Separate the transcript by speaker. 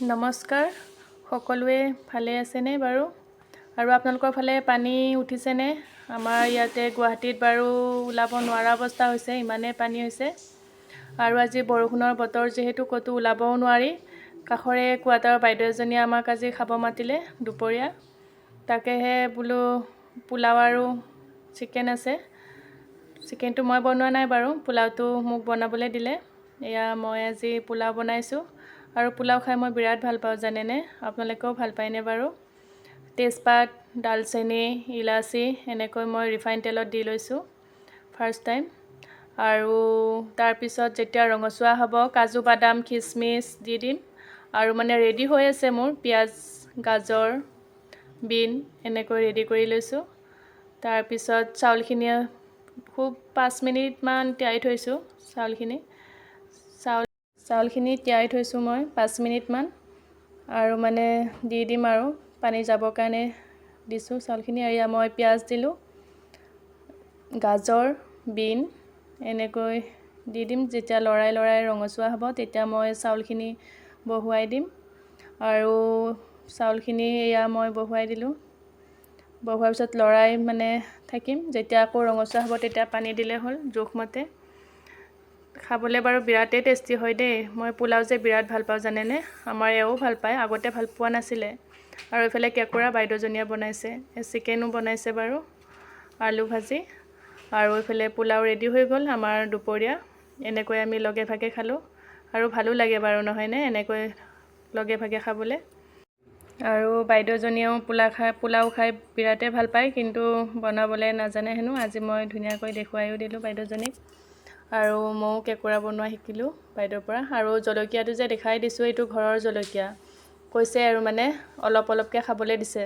Speaker 1: নমস্কাৰ সকলোৱে ভালে আছেনে বাৰু? আৰু আপোনালোকৰ ফালে পানী উঠিছেনে? আমাৰ ইয়াতে গুৱাহাটীত বাৰু ওলাব নোৱাৰা অৱস্থা হৈছে ইমানেই পানী হৈছে। আৰু আজি বৰষুণৰ বতৰ যিহেতু ক'তো ওলাবও নোৱাৰি। কাষৰে কোৱাটাৰৰ বাইদেউ এজনীয়ে আমাক আজি খাব মাতিলে দুপৰীয়া। তাকেহে বোলো পোলাও আৰু চিকেন আছে। চিকেনটো মই বনোৱা নাই বাৰু পোলাওটো মোক বনাবলৈ দিলে। এয়া মই আজি পোলাও বনাইছোঁ। আৰু পোলাও খাই মই বিৰাট ভাল পাওঁ জানেনে? আপোনালোকেও ভাল পায়নে বাৰু? তেজপাত ডালচেনি ইলাচি এনেকৈ মই ৰিফাইন তেলত দি লৈছোঁ ফাৰ্ষ্ট টাইম। আৰু তাৰপিছত যেতিয়া ৰঙচুৱা হ'ব কাজু বাদাম খিচমিচ দি দিম। আৰু মানে ৰেডি হৈ আছে মোৰ পিঁয়াজ গাজৰ বিন এনেকৈ ৰেডি কৰি লৈছোঁ। তাৰপিছত চাউলখিনি খুব পাঁচ মিনিটমান তিয়াই থৈছোঁ চাউলখিনি। চাউল চাউলখিনি তিয়াই থৈছোঁ মই পাঁচ মিনিটমান আৰু মানে দি দিম আৰু পানী যাবৰ কাৰণে দিছোঁ চাউলখিনি এয়া মই পিঁয়াজ দিলোঁ গাজৰ বিন এনেকৈ দি দিম। যেতিয়া লৰাই লৰাই ৰঙচুৱা হ'ব তেতিয়া মই চাউলখিনি বহুৱাই দিম আৰু চাউলখিনি এয়া মই বহুৱাই দিলোঁ। বহুৱাৰ পিছত লৰাই মানে থাকিম। যেতিয়া আকৌ ৰঙচুৱা হ'ব তেতিয়া পানী দিলে হ'ল জোখমতে। খাবলৈ বাৰু বিৰাটেই টেষ্টি হয় দেই। মই পোলাও যে বিৰাট ভাল পাওঁ জানেনে? আমাৰ এওঁ ভাল পায় আগতে ভাল পোৱা নাছিলে। আৰু এইফালে কেঁকুৰা বাইদেউজনীয়ে বনাইছে চিকেনো বনাইছে বাৰু আলু ভাজি। আৰু এইফালে পোলাও ৰেডি হৈ গ'ল আমাৰ দুপৰীয়া। এনেকৈ আমি লগে ভাগে খালোঁ। আৰু ভালো লাগে বাৰু নহয়নে এনেকৈ লগে ভাগে খাবলৈ। আৰু বাইদেউজনীয়েও পোলা খাই পোলাও খাই বিৰাটেই ভাল পায় কিন্তু বনাবলৈ নাজানে হেনো। আজি মই ধুনীয়াকৈ দেখুৱাইও দিলোঁ বাইদেউজনীক। আৰু ময়ো কেঁকুৰা বনোৱা শিকিলোঁ বাইদেউৰ পৰা। আৰু জলকীয়াটো যে দেখাই দিছোঁ এইটো ঘৰৰ জলকীয়া। কৈছে আৰু মানে অলপ অলপকৈ খাবলৈ দিছে।